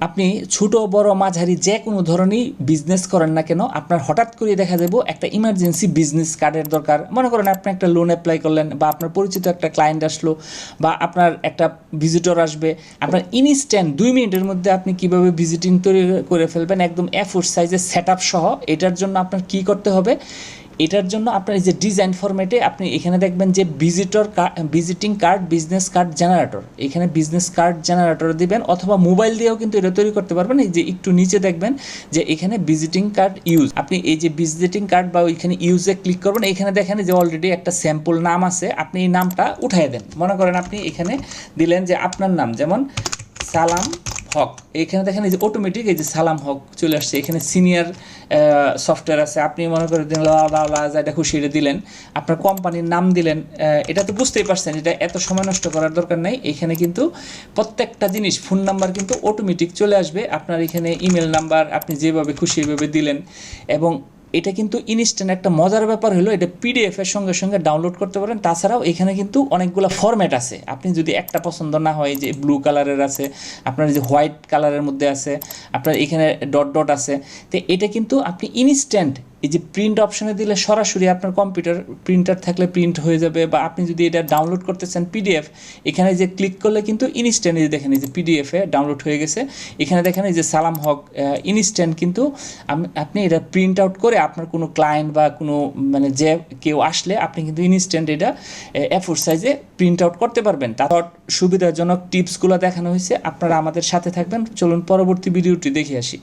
আপনি ছোট, বড়, মাঝারি যে কোনো ধরনের বিজনেস করেন না কেন, আপনার হঠাৎ করে দেখা যাব একটা ইমার্জেন্সি বিজনেস কার্ডের দরকার। মনে করেন আপনি একটা লোন অ্যাপ্লাই করলেন বা আপনার পরিচিত একটা ক্লায়েন্ট আসলো বা আপনার একটা ভিজিটর আসবে, আপনার ইনস্ট্যান্ট দুই মিনিটের মধ্যে আপনি কীভাবে ভিজিটিং তৈরি করে ফেলবেন, একদম এফোর সাইজের সেট সহ, এটার জন্য আপনার কি করতে হবে? এটার জন্য আপনার এই যে ডিজাইন ফরম্যাটে আপনি এখানে দেখবেন যে visitor visiting card business card generator এখানে বিজনেস কার্ড জেনারেটর দিবেন অথবা মোবাইল দিয়েও কিন্তু এটা তৈরি করতে পারবেন। এই যে একটু নিচে দেখবেন যে এখানে ভিজিটিং কার্ড ইউজ আপনি এই যে ভিজিটিং কার্ড বা ওইখানে ইউজে ক্লিক করবেন, এখানে দেখেন যে অলরেডি একটা স্যাম্পল নাম আছে, আপনি এই নামটা উঠাই দেন। মনে করেন আপনি এখানে দিলেন যে আপনার নাম, যেমন সালাম হক। এখানে দেখেন এই যে অটোমেটিক এই যে সালাম হক চলে আসছে। এখানে সিনিয়র সফটওয়্যার আছে। আপনি মনে করে দিলেন লা লা লা এটা খুশি এটা দিলেন। আপনার কোম্পানির নাম দিলেন এটা তো বুঝতেই পারছেন এটা এত সময় নষ্ট করার দরকার নেই। এখানে কিন্তু প্রত্যেকটা জিনিস ফোন নাম্বার কিন্তু অটোমেটিক চলে আসবে। আপনার এখানে ইমেল নাম্বার আপনি যেভাবে খুশি এভাবে দিলেন। এবং এটা কিন্তু ইনস্ট্যান্ট একটা মজার ব্যাপার হলো, এটা পিডিএফ এর সঙ্গে সঙ্গে ডাউনলোড করতে পারেন। তাছাড়াও এখানে কিন্তু অনেকগুলো ফরম্যাট আছে। আপনি যদি একটা পছন্দ না হয় যে ব্লু কালারের আছে, আপনার যে হোয়াইট কালারের মধ্যে আছে, আপনার এখানে ডট ডট আছে, তো এটা কিন্তু আপনি ইনস্ট্যান্ট এই যে প্রিন্ট অপশনে দিলে সরাসরি আপনার কম্পিউটার প্রিন্টার থাকলে প্রিন্ট হয়ে যাবে বা আপনি যদি এটা ডাউনলোড করতে চান পিডিএফ এখানে যে ক্লিক করলে কিন্তু ইনস্ট্যান্ট এই দেখেন এই যে পিডিএফে ডাউনলোড হয়ে গেছে। এখানে দেখেন এই যে সালাম হক ইনস্ট্যান্ট কিন্তু আপনি এটা প্রিন্ট আউট করে আপনার কোনো ক্লায়েন্ট বা কোনো মানে যে কেউ আসলে আপনি কিন্তু ইনস্ট্যান্ট এটা এফোর সাইজে প্রিন্ট আউট করতে পারবেন। তারপর সুবিধাজনক টিপসগুলো দেখানো হয়েছে, আপনারা আমাদের সাথে থাকবেন। চলুন পরবর্তী ভিডিওটি দেখে আসি।